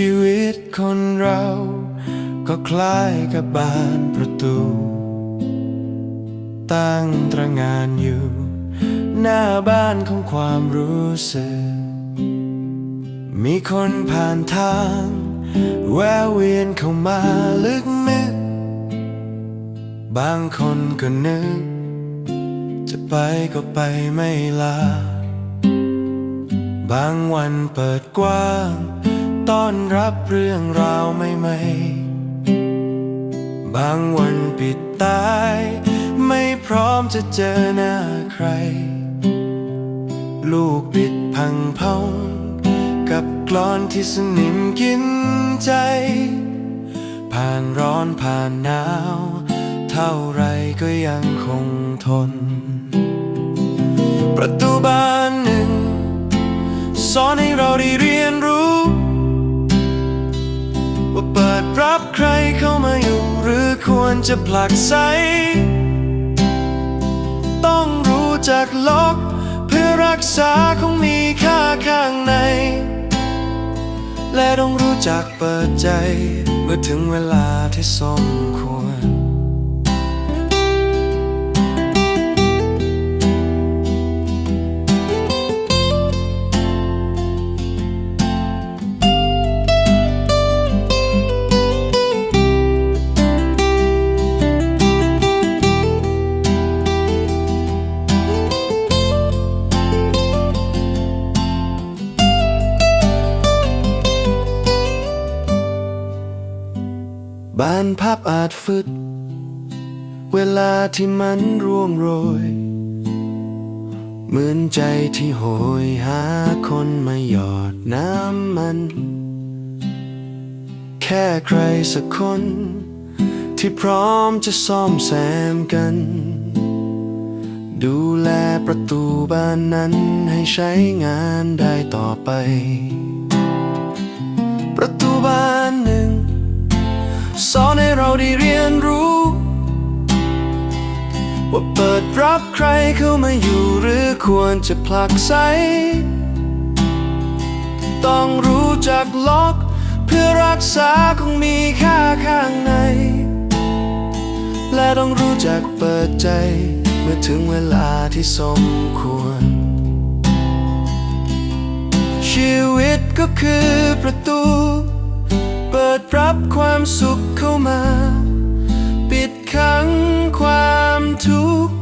ชีวิตคนเรา ก็คล้ายกับบานประตู ตั้งตระงานอยู่ หน้าบ้านของความรู้สึก มีคนผ่านทาง แววเวียนเข้ามาลึกนึก บางคนก็นึก จะไปก็ไปไม่ลา บางวันเปิดกว้าง ต้อนรับเรื่องราวใหม่ๆ บางวันปิดตาย ไม่พร้อมจะเจอหน้าใคร ลูกปิดพังเพากับกลอนที่สนิมกินใจ ผ่านร้อนผ่านหนาว เท่าไรก็ยังคงทน ประตูบานหนึ่งสอนให้เราได้ ว่าเปิดรับใครเข้ามาอยู่ หรือควรจะผลักไส ต้องรู้จักล็อกเพื่อรักษาของมีค่าข้างใน และต้องรู้จักเปิดใจ เมื่อถึงเวลาที่สมควร บ้านภาพอาจฟึด เวลาที่มันร่วงโรย เหมือนใจที่โหยหาคนมาหยอดน้ำมัน แค่ใครสักคน ที่พร้อมจะซ่อมแซมกัน ดูแลประตูบ้านนั้นให้ใช้งานได้ต่อไป ประตูบ้าน สอนให้เราได้เรียนรู้ ว่าเปิดรับใครเข้ามาอยู่หรือควรจะผลักไสต้องรู้จักล็อก เพื่อรักษาคงมีค่าข้างใน และต้องรู้จักเปิดใจเมื่อถึงเวลาที่สมควร ชีวิตก็คือประตู ปิดรับความสุขเข้ามา ปิดขังความทุกข์